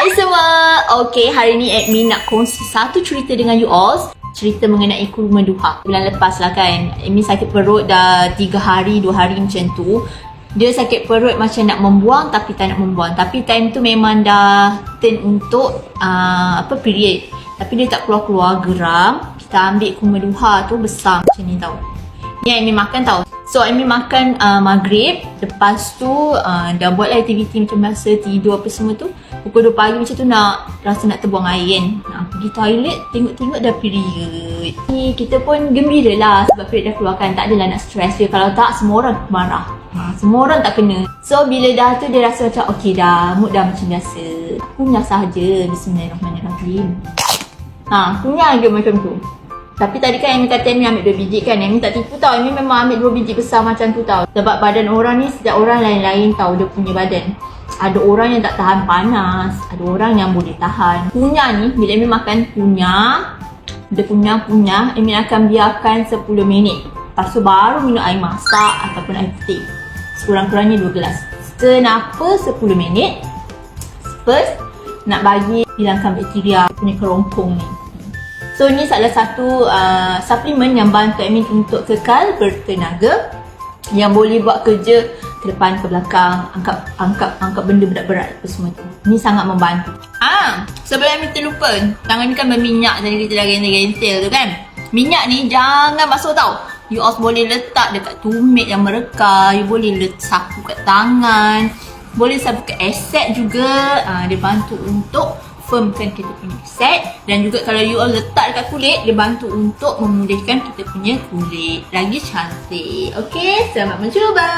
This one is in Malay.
Hai semua. Okay, hari ni admin nak kongsi satu cerita dengan you all. Cerita mengenai kurma duha. Bulan lepas lah kan. Admin sakit perut dah 3 hari, 2 hari macam tu. Dia sakit perut macam nak membuang tapi tak nak membuang. Tapi time tu memang dah turn untuk uh, apa period. Tapi dia tak keluar-keluar geram. Kita ambil kurma duha tu besar macam ni tau. Ni Admin makan tau. So Amy makan uh, maghrib Lepas tu uh, dah buat lah aktiviti macam biasa Tidur apa semua tu Pukul 2 pagi macam tu nak Rasa nak terbuang air kan. Nak pergi toilet Tengok-tengok dah period. Ni kita pun gembira lah Sebab period dah keluar kan. Tak adalah nak stress dia. Kalau tak semua orang marah. Ha, Semua orang tak kena. So bila dah tu dia rasa macam Okay dah Mood dah macam biasa. Kunyah sahaja. Bismillahirrahmanirrahim. Ha, kunyah je macam tu tapi tadi kan Amy kata Amy ambil 2 biji kan Amy tak tipu tau. Amy memang ambil 2 biji besar macam tu tau. Sebab badan orang ni setiap orang lain-lain tau dia punya badan. Ada orang yang tak tahan panas Ada orang yang boleh tahan. Kunyah ni bila Amy makan kunyah Dia kunyah-kunyah Amy akan biarkan 10 minit. Lepas tu baru minum air masak ataupun air putih. Sekurang-kurangnya 2 gelas. Kenapa 10 minit? First nak bagi hilangkan bakteria punya kerompong ni So ni salah satu uh, suplemen yang bantu Amin untuk kekal bertenaga yang boleh buat kerja ke depan ke belakang angkat angkat angkat benda berat-berat apa semua tu. Ni sangat membantu. Ah, sebelum Amin terlupa, tangan ni kan berminyak tadi kita dah gentil-gentil tu kan. Minyak ni jangan basuh tau. You all boleh letak dekat tumit yang mereka, you boleh letak sapu kat tangan, boleh sapu kat aset juga. Ah, dia bantu untuk firmkan kita punya set dan juga kalau you all letak dekat kulit dia bantu untuk memulihkan kita punya kulit lagi cantik. Okay, selamat mencuba.